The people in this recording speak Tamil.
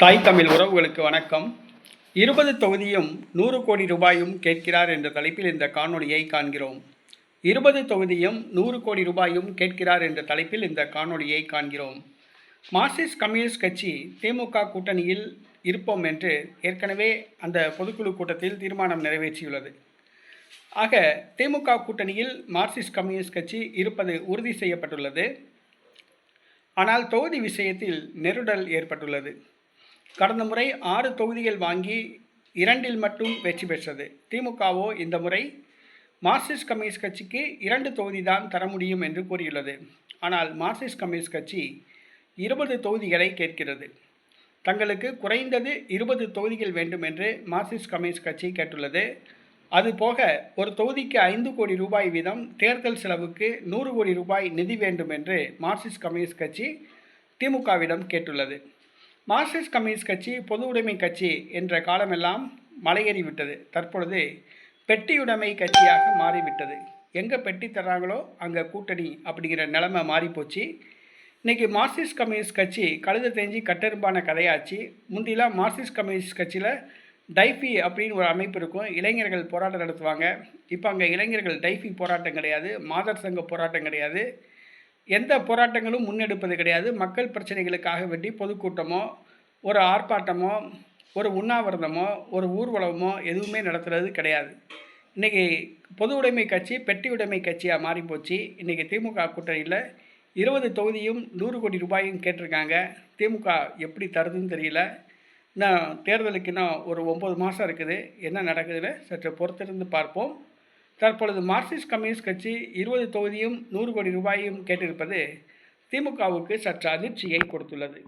தாய் தமிழ் உறவுகளுக்கு வணக்கம். இருபது தொகுதியும் நூறு கோடி ரூபாயும் கேட்கிறார் என்ற தலைப்பில் இந்த காணொளியை காண்கிறோம். இருபது தொகுதியும் நூறு கோடி ரூபாயும் கேட்கிறார் என்ற தலைப்பில் இந்த காணொளியை காண்கிறோம். மார்க்சிஸ்ட் கம்யூனிஸ்ட் கட்சி திமுக கூட்டணியில் இருப்போம் என்று ஏற்கனவே அந்த பொதுக்குழு கூட்டத்தில் தீர்மானம் நிறைவேற்றியுள்ளது. ஆக திமுக கூட்டணியில் மார்க்சிஸ்ட் கம்யூனிஸ்ட் கட்சி இருப்பது உறுதி செய்யப்பட்டுள்ளது. ஆனால் தொகுதி விஷயத்தில் நெருடல் ஏற்பட்டுள்ளது. கடந்த முறை ஆறு தொகுதிகள் வாங்கி இரண்டில் மட்டும் வெற்றி பெற்றது. திமுகவோ இந்த முறை மார்க்சிஸ்ட் கம்யூனிஸ்ட் கட்சிக்கு இரண்டு தொகுதி தான் தர முடியும் என்று கூறியுள்ளது. ஆனால் மார்க்சிஸ்ட் கம்யூனிஸ்ட் கட்சி இருபது தொகுதிகளை கேட்கிறது. தங்களுக்கு குறைந்தது இருபது தொகுதிகள் வேண்டும் என்று மார்க்சிஸ்ட் கம்யூனிஸ்ட் கட்சி கேட்டுள்ளது. அதுபோக ஒரு தொகுதிக்கு ஐந்து கோடி ரூபாய் வீதம் தேர்தல் செலவுக்கு நூறு கோடி ரூபாய் நிதி வேண்டும் என்று மார்க்சிஸ்ட் கம்யூனிஸ்ட் கட்சி திமுகவிடம் கேட்டுள்ளது. மார்க்சிஸ்ட் கம்யூனிஸ்ட் கட்சி பொது உடைமை கட்சி என்ற காலமெல்லாம் மலையேறிவிட்டது. தற்பொழுது பெட்டியுடைமை கட்சியாக மாறிவிட்டது. எங்கே பெட்டி தர்றாங்களோ அங்கே கூட்டணி அப்படிங்கிற நிலைமை மாறிப்போச்சு. இன்றைக்கி மார்க்சிஸ்ட் கம்யூனிஸ்ட் கட்சி கழுத தேஞ்சி கட்டெரும்பான கதையாச்சு. முந்திலாம் மார்க்சிஸ்ட் கம்யூனிஸ்ட் கட்சியில் டைஃபி அப்படின்னு ஒரு அமைப்பு இருக்கும். இளைஞர்கள் போராட்டம் நடத்துவாங்க. இப்போ அங்கே இளைஞர்கள் டைஃபி போராட்டம் கிடையாது. மாதர் சங்க போராட்டம் கிடையாது. எந்த போராட்டங்களும் முன்னெடுப்பது கிடையாது. மக்கள் பிரச்சனைகளுக்காக வேண்டி பொதுக்கூட்டமோ ஒரு ஆர்ப்பாட்டமோ ஒரு உண்ணாவிரதமோ ஒரு ஊர்வலமோ எதுவுமே நடத்துகிறது கிடையாது. இன்றைக்கி பொது உடைமை கட்சி பெட்டி உடைமை கட்சியாக மாறிப்போச்சு இன்றைக்கி திமுக கூட்டணியில் இருபது தொகுதியும் நூறு கோடி ரூபாயும் கேட்டிருக்காங்க. திமுக எப்படி தருதுன்னு தெரியல. இன்னும் தேர்தலுக்கு இன்னும் ஒரு ஒம்பது மாதம் இருக்குது. என்ன நடக்குதுன்னு சற்று பொறுத்திருந்து பார்ப்போம். தற்பொழுது மார்க்சிஸ்ட் கம்யூனிஸ்ட் கட்சி இருபது தொகுதியும் நூறு கோடி ரூபாயும் கேட்டிருப்பது திமுகவுக்கு சற்று அதிர்ச்சியை கொடுத்துள்ளது.